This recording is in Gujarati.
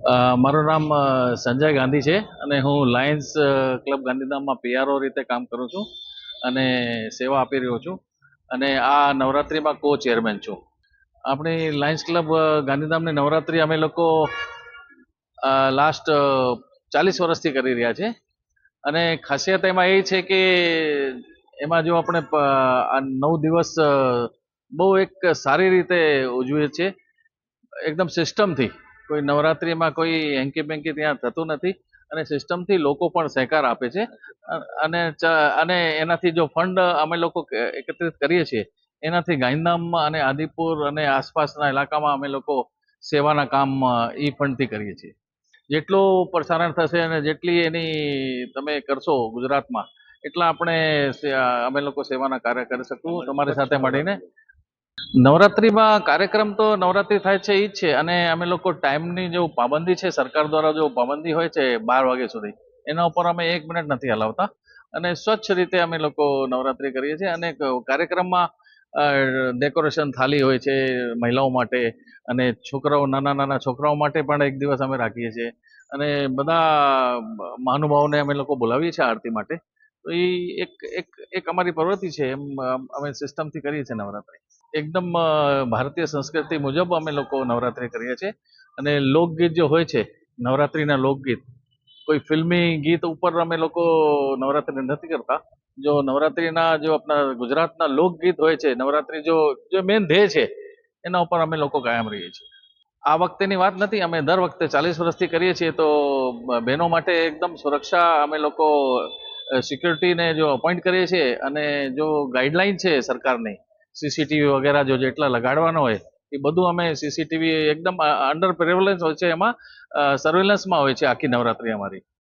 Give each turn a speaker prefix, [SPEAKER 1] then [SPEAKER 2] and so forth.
[SPEAKER 1] મારું નામ સંજય ગાંધી છે અને હું લાયન્સ ક્લબ ગાંધીધામમાં પીઆરઓ રીતે કામ કરું છું અને સેવા આપી રહ્યો છું અને આ નવરાત્રિમાં કો ચેરમેન છું. આપણી લાયન્સ ક્લબ ગાંધીધામની નવરાત્રિ અમે લોકો લાસ્ટ ચાલીસ વર્ષથી કરી રહ્યા છે. અને ખાસિયત એમાં એ છે કે એમાં જો આપણે આ નવ દિવસ બહુ એક સારી રીતે ઉજવીએ છીએ, એકદમ સિસ્ટમથી કોઈ નવરાત્રિમાં કોઈ હેંકી બેન્કી ત્યાં થતું નથી અને સિસ્ટમથી લોકો પણ સહકાર આપે છે. અને અને એનાથી જો ફંડ અમે લોકો એકત્રિત કરીએ છીએ એનાથી ગાંધીધામમાં અને આદિપુર અને આસપાસના ઇલાકામાં અમે લોકો સેવાના કામ ઈ ફંડથી કરીએ છીએ. જેટલું પ્રસારણ થશે અને જેટલી એની તમે કરશો ગુજરાતમાં એટલા આપણે અમે લોકો સેવાના કાર્ય કરી શકું તમારી સાથે મળીને નવરાત્રિમાં કાર્યક્રમ તો નવરાત્રિ થાય છે, એ જ છે. અને અમે લોકો ટાઈમની જો પાબંદી છે, સરકાર દ્વારા જો પાબંદી હોય છે, બાર વાગ્યા સુધી, એના ઉપર અમે એક મિનિટ નથી હલાવતા. અને સ્વચ્છ રીતે અમે લોકો નવરાત્રિ કરીએ છીએ. અને કાર્યક્રમમાં ડેકોરેશન થાળી હોય છે, મહિલાઓ માટે, અને છોકરાઓ, નાના નાના છોકરાઓ માટે પણ એક દિવસ અમે રાખીએ છીએ. અને બધા મહાનુભાવોને અમે લોકો બોલાવીએ છીએ આરતી માટે. તો એ એક એક એક અમારી પ્રવૃત્તિ છે. એમ અમે સિસ્ટમથી કરીએ છીએ નવરાત્રિ. એકદમ ભારતીય સંસ્કૃતિ મુજબ અમે લોકો નવરાત્રિ કરીએ છીએ. અને લોકગીત જે હોય છે, નવરાત્રિના લોકગીત, કોઈ ફિલ્મી ગીત ઉપર અમે લોકો નવરાત્રિ નથી કરતા. જો નવરાત્રિના જો આપણા ગુજરાતના લોકગીત હોય છે, નવરાત્રિ જો, જે મેન ધ્યેય છે, એના ઉપર અમે લોકો કાયમ રહીએ છીએ. આ વખતેની વાત નથી, અમે દર વખતે ચાલીસ વર્ષથી કરીએ છીએ, તો બહેનો માટે એકદમ સુરક્ષા અમે લોકો સિક્યુરિટીને જો અપોઇન્ટ કરીએ છીએ અને જો ગાઈડલાઈન છે સરકારની સીસીટીવી વગેરે જો જેટલા લગાડવાના હોય, એ બધું અમે સીસીટીવી એકદમ અંડર પ્રેવલન્સ હોય છે એમાં સર્વેલન્સમાં હોય છે આખી નવરાત્રિ અમારી.